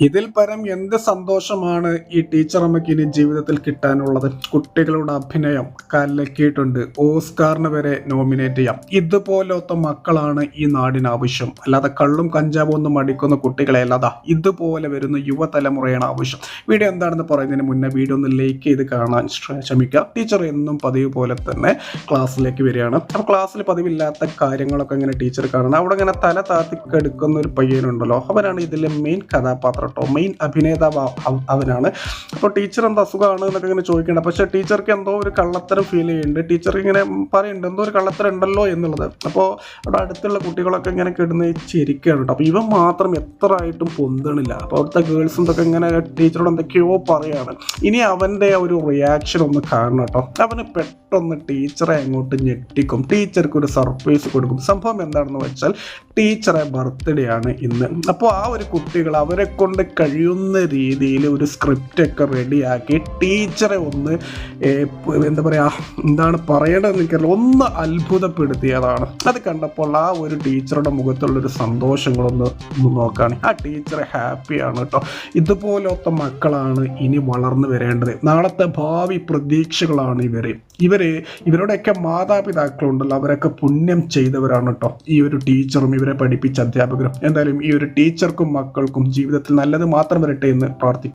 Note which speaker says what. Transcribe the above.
Speaker 1: ഇതിൽ പരം എന്ത് സന്തോഷമാണ് ഈ ടീച്ചർ അമ്മയ്ക്ക് ഇനി ജീവിതത്തിൽ കിട്ടാനുള്ളത്? കുട്ടികളുടെ അഭിനയം കലക്കിയിട്ടുണ്ട്. ഓസ്കാറിന് വരെ നോമിനേറ്റ് ചെയ്യാം. ഇതുപോലത്തെ മക്കളാണ് ഈ നാടിന് ആവശ്യം. അല്ലാതെ കള്ളും കഞ്ചാവും ഒന്നും അടിക്കുന്ന കുട്ടികളെ അല്ലാതെ ഇതുപോലെ വരുന്ന യുവതലമുറയാണ് ആവശ്യം. വീഡിയോ എന്താണെന്ന് പറയുന്നതിന് മുന്നേ വീഡിയോ ഒന്ന് ലൈക്ക് ചെയ്ത് കാണാൻ ശ്ര- ശ്രമിക്കുക. ടീച്ചർ എന്നും പതിവ് പോലെ തന്നെ ക്ലാസ്സിലേക്ക് വരികയാണ്. അപ്പോൾ ക്ലാസ്സിൽ പതിവില്ലാത്ത കാര്യങ്ങളൊക്കെ ഇങ്ങനെ ടീച്ചർ കാണണം അവിടെ ഇങ്ങനെ തല താത്തിക്കെടുക്കുന്ന ഒരു പയ്യനുണ്ടല്ലോ. അവനാണ് ഇതിലെ മെയിൻ കഥാപാത്രം. കേട്ടോ. മെയിൻ അഭിനേതാവ് അവ- അവ- അവനാണ്. അപ്പോൾ ടീച്ചർ എന്താ അസുഖമാണ് എന്നൊക്കെ ഇങ്ങനെ ചോദിക്കണം പക്ഷേ ടീച്ചർക്ക് എന്തോ ഒരു കള്ളത്തരം ഫീൽ ചെയ്യുന്നുണ്ട്. ടീച്ചർ ഇങ്ങനെ പറയുന്നുണ്ട് എന്തോ ഒരു കള്ളത്തരം ഉണ്ടല്ലോ എന്നുള്ളത്. അപ്പോൾ അവിടെ അടുത്തുള്ള കുട്ടികളൊക്കെ ഇങ്ങനെ കിടന്ന് ചിരിക്കുകയാണ് കേട്ടോ. അപ്പോൾ ഇവൻ മാത്രം എത്ര ആയിട്ടും പൊന്തണില്ല. അപ്പോൾ അവിടുത്തെ ഗേൾസും ഇതൊക്കെ ഇങ്ങനെ ടീച്ചറോട് എന്തൊക്കെയോ പറയാണ്. ഇനി അവന്റെ ഒരു റിയാക്ഷൻ ഒന്ന് കാണണം കേട്ടോ. അവന് പെട്ടെന്ന് ടീച്ചറെ അങ്ങോട്ട് ഞെട്ടിക്കും. ടീച്ചർക്ക് ഒരു സർപ്രൈസ് കൊടുക്കും. സംഭവം എന്താണെന്ന് വെച്ചാൽ ടീച്ചറെ ബർത്ത്ഡേ ആണ് ഇന്ന്. അപ്പോൾ ആ ഒരു കുട്ടികൾ അവരെ കൊണ്ട് കഴിയുന്ന രീതിയിൽ ഒരു സ്ക്രിപ്റ്റൊക്കെ റെഡിയാക്കി ടീച്ചറെ ഒന്ന് എന്താ പറയുക എന്താണ് പറയേണ്ടതെന്ന് എനിക്കറിയില്ല. ഒന്ന് അത്ഭുതപ്പെടുത്തിയതാണ്. അത് കണ്ടപ്പോൾ ആ ഒരു ടീച്ചറുടെ മുഖത്തുള്ളൊരു സന്തോഷങ്ങളൊന്ന് ഒന്ന് നോക്കുകയാണ് ആ ടീച്ചർ ഹാപ്പിയാണ് കേട്ടോ. ഇതുപോലത്തെ മക്കളാണ് ഇനി വളർന്നു വരേണ്ടത്. നാളത്തെ ഭാവി പ്രതീക്ഷകളാണ് ഇവർ ഇവർ ഇവരുടെയൊക്കെ മാതാപിതാക്കളുണ്ടല്ലോ. അവരൊക്കെ പുണ്യം ചെയ്തവരാണ് കേട്ടോ ഈ ഒരു ടീച്ചറും ഇവരെ പഠിപ്പിച്ച അധ്യാപകരും. എന്തായാലും ഈ ഒരു ടീച്ചർക്കും മക്കൾക്കും ജീവിതത്തിൽ നല്ലത് മാത്രം വരട്ടെ എന്ന് പ്രാർത്ഥിക്കും